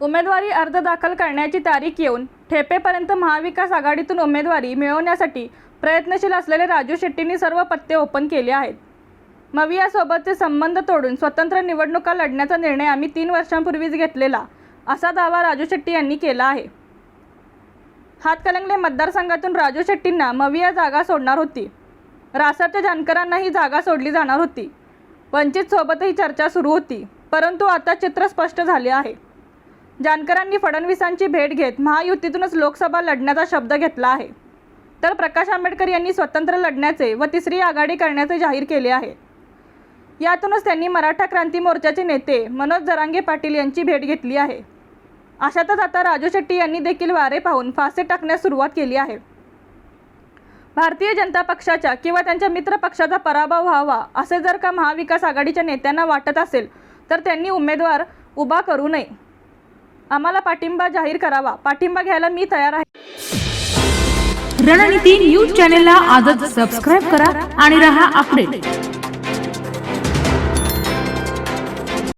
उमेदवारी अर्ज दाखल करण्याची तारीख येऊन ठेपेपर्यंत महाविकास आघाडीतून उमेदवारी मिळवण्यासाठी प्रयत्नशील असलेले राजू शेट्टींनी सर्व पत्ते ओपन केले आहेत. मवियासोबतचे संबंध तोडून स्वतंत्र निवडणुका लढण्याचा निर्णय आम्ही तीन वर्षांपूर्वीच घेतलेला असा दावा राजू शेट्टी यांनी केला आहे. हातकलंगले मतदारसंघातून राजू शेट्टींना मविया जागा सोडणार होती. रासरच्या जानकरांना ही जागा सोडली जाणार होती. वंचितसोबतही चर्चा सुरू होती परंतु आता चित्र स्पष्ट झाले आहे. जानकरांनी फडणवीसांची भेट घेत महायुतीतूनच लोकसभा लढण्याचा शब्द घेतला आहे. तर प्रकाश आंबेडकर यांनी स्वतंत्र लढण्याचे व तिसरी आघाडी करण्याचे जाहीर केले आहे. यातूनच त्यांनी मराठा क्रांती मोर्चाचे नेते मनोज जरांगे पाटील यांची भेट घेतली आहे. अशातच आता राजू शेट्टी यांनी देखील वारे पाहून फासे टाकण्यास सुरुवात केली आहे. भारतीय जनता पक्षाच्या किंवा त्यांच्या मित्र पक्षाचा पराभव व्हावा असे जर का महाविकास आघाडीच्या नेत्यांना वाटत असेल तर त्यांनी उमेदवार उभा करू नये. आम्हाला पाठिंबा जाहीर करावा. पाठिंबा घ्यायला मी तयार आहे. रणनीती न्यूज चॅनेलला आजच सबस्क्राईब करा आणि रहा अपडेट